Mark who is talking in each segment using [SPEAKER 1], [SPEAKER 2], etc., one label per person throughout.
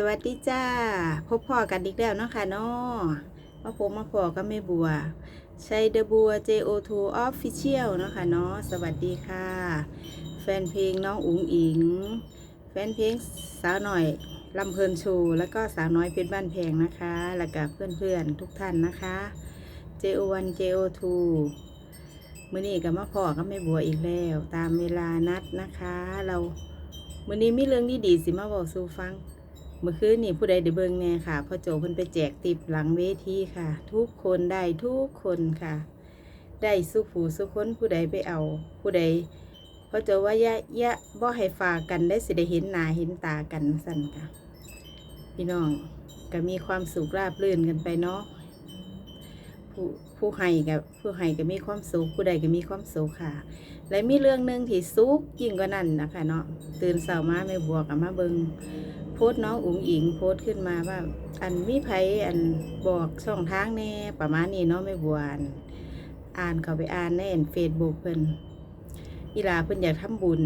[SPEAKER 1] สวัสดีจ้า พบพ่อกันอีกแล้วเนาะค่ะเนาะมาพบมาพอก็ไม่บัวชัยเดอะบัว JO2 Official เนาะค่ะเนาะสวัสดีค่ะ แฟนเพลงน้องอุ๋งอิง แฟนเพลงสาวหน่อยลำเพลินโชว์แล้วก็สาวน้อยเพชรบ้านแพงนะคะ แล้วก็เพื่อนๆทุกท่านนะคะ JO1 JO2 มื่อนี้ก็มาพอก็ไม่บัวอีกแล้ว ตามเวลานัดนะคะ เรามื่อนี้มีเรื่องดีๆสิมาบอกสู่ฟัง เมื่อคืนนี่ผู้ใดได้เบิ่งแน่ค่ะพ่อโจเพิ่นไปแจกติบหลังเวทีค่ะ ทุกคนได้ทุกคนค่ะ ได้สุขผูสุขคนผู้ใดไปเอา ผู้ใดพ่อโจว่ายะยะบ่ให้ฝากกันได้สิได้เห็นหน้าเห็นตากันสั่นค่ะ พี่น้องก็มีความสุขราบรื่นกันไปเนาะ ผู้ผู้ให้กับผู้ให้ก็มีความสุขผู้ใดก็มีความสุขค่ะ และมีเรื่องหนึ่งที่สุขยิ่งกว่านั้นนะคะเนาะตื่นเช้ามาไม่บวกกับมาเบิงโพสน้องอุ๋งอิงโพสขึ้นมาว่า อันมีไผอันบอกช่องทางแน่ประมาณนี้เนาะไม่บวานอ่านเขาไปอ่านในเฟซบุ๊กเพิ่นอีหลาเพิ่นอยากทำบุญ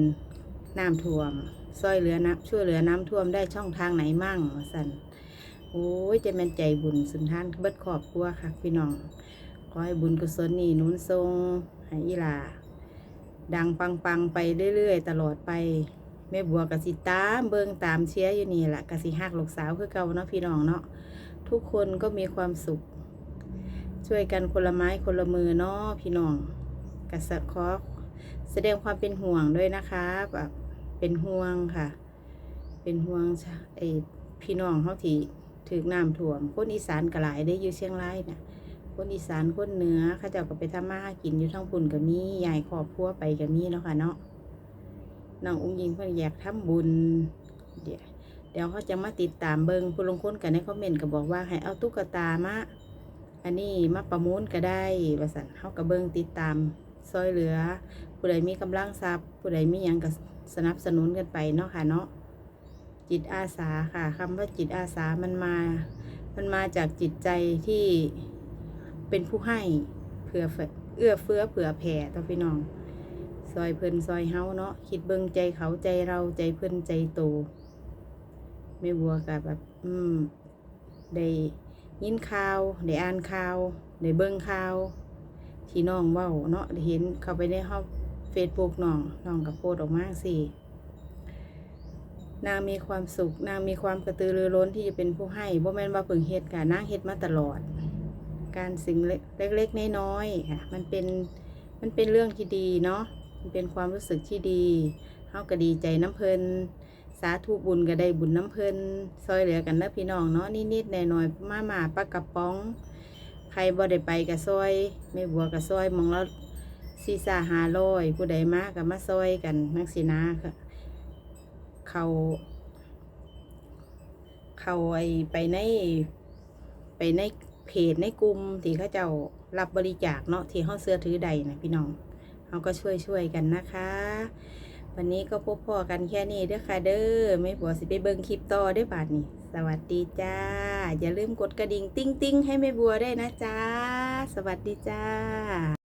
[SPEAKER 1] น้ำท่วมซอยเหลือน้ำช่วยเหลือน้ำท่วมได้ช่องทางไหนมั่งสันโอ้ยจะแม่นใจบุญสุนทานเบิดขอบครัวค่ะพี่น้อง ขอให้บุญกุศลนี่หนุนทรงให้อีหลา ดังปังๆไปเรื่อยๆ ตลอดไปแม่บัวกสิตามเบิงตามเชียอยู่นี่แหละกสิหักลูกสาวคือเก่าเนาะพี่น้องเนาะทุกคนก็มีความสุข ช่วยกันคนละไม้คนละมือเนาะพี่น้องกสขอแสดงความเป็นห่วงด้วยนะคะแบบเป็นห่วงค่ะ เป็นห่วงไอพี่น้องเขาที่ถือน้ำท่วมคนอีสานกหลายได้อยู่เชียงรายน่ะ คนอีสานคนเหนือเขาเจ้าก็ไปทำมาหากินอยู่ทั้งปุ่นก็มียายครอบครัวไปก็มีเนาะค่ะเนาะน้องอุ้งยิงเพิ่นอยากทำบุญ เดี๋ยวเดี๋ยวเขาจะมาติดตามเบิงผู้ลงคนกันในคอมเมนต์ก็บอกว่าให้เอาตุ๊กตามาอันนี้มาประมูลก็ได้ว่าสันเขาก็เบิงติดตามซอยเหลือ ผู้ใดมีกำลังทรัพย์ ผู้ใดมียังก็สนับสนุนกันไปเนาะค่ะเนาะจิตอาสาค่ะคำว่าจิตอาสามันมา มันมาจากจิตใจที่ เป็นผู้ให้เผื่อเฟือเอื้อเฟื้อเผื่อแผ่ต่อพี่น้อง ซอยเพิ่นซอยเฮาเนาะคิดเบิ่งใจเขาใจเราใจเพิ่นใจโตไม่บัวกับแบบ อืมได้ยินข่าวได้อ่านข่าวได้เบิ่งข่าวที่น้องเว้าเนาะได้เห็นเข้าไปในห้องเฟซบุ๊กน้องน้องกับโพสออกมาสินางมีความสุข นางมีความกระตือรือร้นที่จะเป็นผู้ให้บ่แม่นว่าเพิ่งเฮ็ดค่ะนางเฮ็ดมาตลอด การสิ่งเล็กๆน้อยๆค่ะ มันเป็นมันเป็นเรื่องที่ดีเนาะ มันเป็นความรู้สึกที่ดีเฮาก็ดีใจน้ำเพลินสาธุบุญก็ได้บุญน้ำเพลินซอยเหลือกันนะพี่น้องเนาะนิดๆหน่อยๆมาหมาปลากระป๋อง ใครบ่ได้ไปกับซอย ไม่บัวกับซอยมองแล้วซีซ่าหาลอยผู้ใดมากับมาซอยกันนักสินาค่ะเขาเขาไอไปในไปใน เพจในกลุ่มที่เขาเจ้ารับบริจาคเนาะที่ห้องเสื้อถือใดนะพี่น้องเราก็ช่วยช่วยๆกันนะคะ วันนี้ก็พบพอกันแค่นี้เด้อค่ะเด้อไม่บัวสิไปเบิ่งคลิปต่อได้วยบาทนี่สวัสดีจ้า อย่าลืมกดกระดิ่งติ้งติ้งๆให้แม่บัวได้นะจ้า สวัสดีจ้า